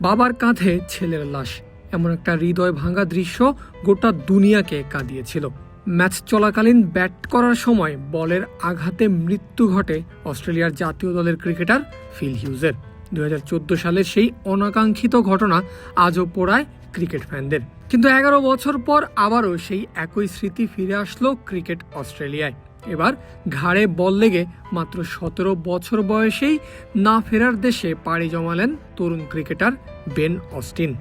বাবার কাঁধে ছেলের লাশ। এমন একটা হৃদয় ভাঙা দৃশ্য গোটা দুনিয়াকে কাঁদিয়েছিল। ম্যাচ চলাকালীন ব্যাট করার সময় বলের আঘাতে মৃত্যু ঘটে অস্ট্রেলিয়ার জাতীয় দলের ক্রিকেটার ফিল হিউজের। দুই সালের সেই অনাকাঙ্ক্ষিত ঘটনা আজও পোড়ায় ক্রিকেট ফ্যানদের। কিন্তু এগারো বছর পর আবারও সেই একই স্মৃতি ফিরে আসলো ক্রিকেট অস্ট্রেলিয়ায়। এবার ঘাড়ে বল লেগে মাত্র সতেরো বছর বয়সেই না ফেরার দেশে পাড়ি জমালেন তরুণ ক্রিকেটার বেন অস্টিন।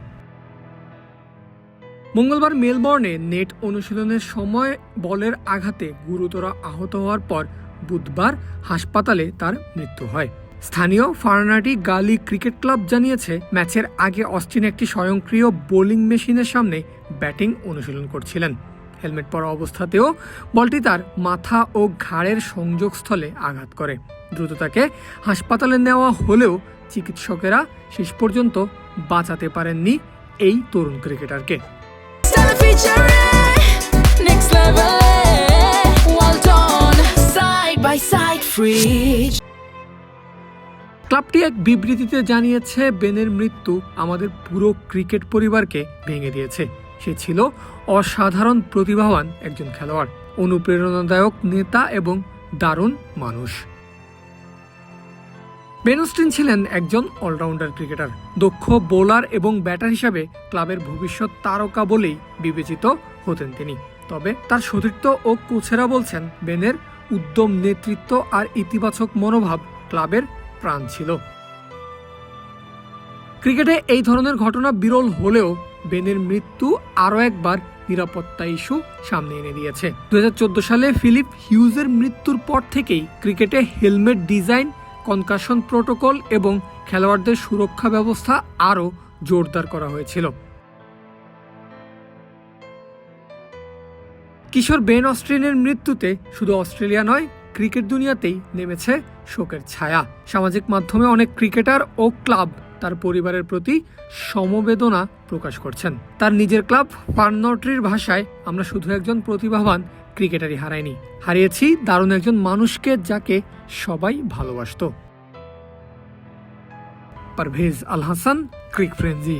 মঙ্গলবার মেলবর্নে নেট অনুশীলনের সময় বলের আঘাতে গুরুতর আহত হওয়ার পর বুধবার হাসপাতালে তার মৃত্যু হয়। স্থানীয় ফার্নাটি গালি ক্রিকেট ক্লাব জানিয়েছে, ম্যাচের আগে অস্টিন একটি স্বয়ংক্রিয় বোলিং মেশিনের সামনে ব্যাটিং অনুশীলন করছিলেন। হেলমেট পরা অবস্থাতেও বলটি তার মাথা ও ঘাড়ের সংযোগস্থলে আঘাত করে। দ্রুত তাকে হাসপাতালে নেওয়া হলেও চিকিৎসকেরা শেষ পর্যন্ত বাঁচাতে পারেননি এই তরুণ ক্রিকেটারকে. ক্লাবটি এক বিবৃতিতে জানিয়েছে, বেনের মৃত্যু আমাদের পুরো ক্রিকেট পরিবারকে ভেঙে দিয়েছে। সে ছিল অসাধারণ প্রতিভাবান একজন খেলোয়াড়, অনুপ্রেরণাদায়ক নেতা এবং দারুণ মানুষ। বেনস্টিন ছিলেন একজন অলরাউন্ডার ক্রিকেটার, দক্ষ বোলার এবং ব্যাটার হিসাবে ক্লাবের ভবিষ্যৎ তারকা বলেই বিবেচিত হতেন তিনি। তবে তার সতীর্থ ও কোচেরা বলছেন, বেনের উদ্যম, নেতৃত্ব আর ইতিবাচক মনোভাব ক্লাবের প্রাণ ছিল। ক্রিকেটে এই ধরনের ঘটনা বিরল হলেও বেনের মৃত্যু আরও একবার নিরাপত্তা ইস্যু সামনে এনে দিয়েছে। দুহাজার চোদ্দ সালে ফিলিপ হিউজের মৃত্যুর পর থেকেই ক্রিকেটে হেলমেট ডিজাইন, কনকাশন প্রোটোকল এবং খেলোয়াড়দের সুরক্ষা ব্যবস্থা আরও জোরদার করা হয়েছিল। কিশোর বেন অস্ট্রেলিয়ার মৃত্যুতে শুধু অস্ট্রেলিয়া নয় ক্রিকেট দুনিয়াতেই নেমেছে শোকের ছায়া। সামাজিক মাধ্যমে অনেক ক্রিকেটার ও ক্লাব তার পরিবারের প্রতি সমবেদনা প্রকাশ করছেন। তার নিজের ক্লাব ফার্নট্রির ভাষায়, আমরা শুধু একজন প্রতিভাবান ক্রিকেটারই হারাইনি। হারিয়েছি দারুণ একজন মানুষকে যাকে সবাই ভালোবাসতো। Parvez Al Hasan, cric frenzy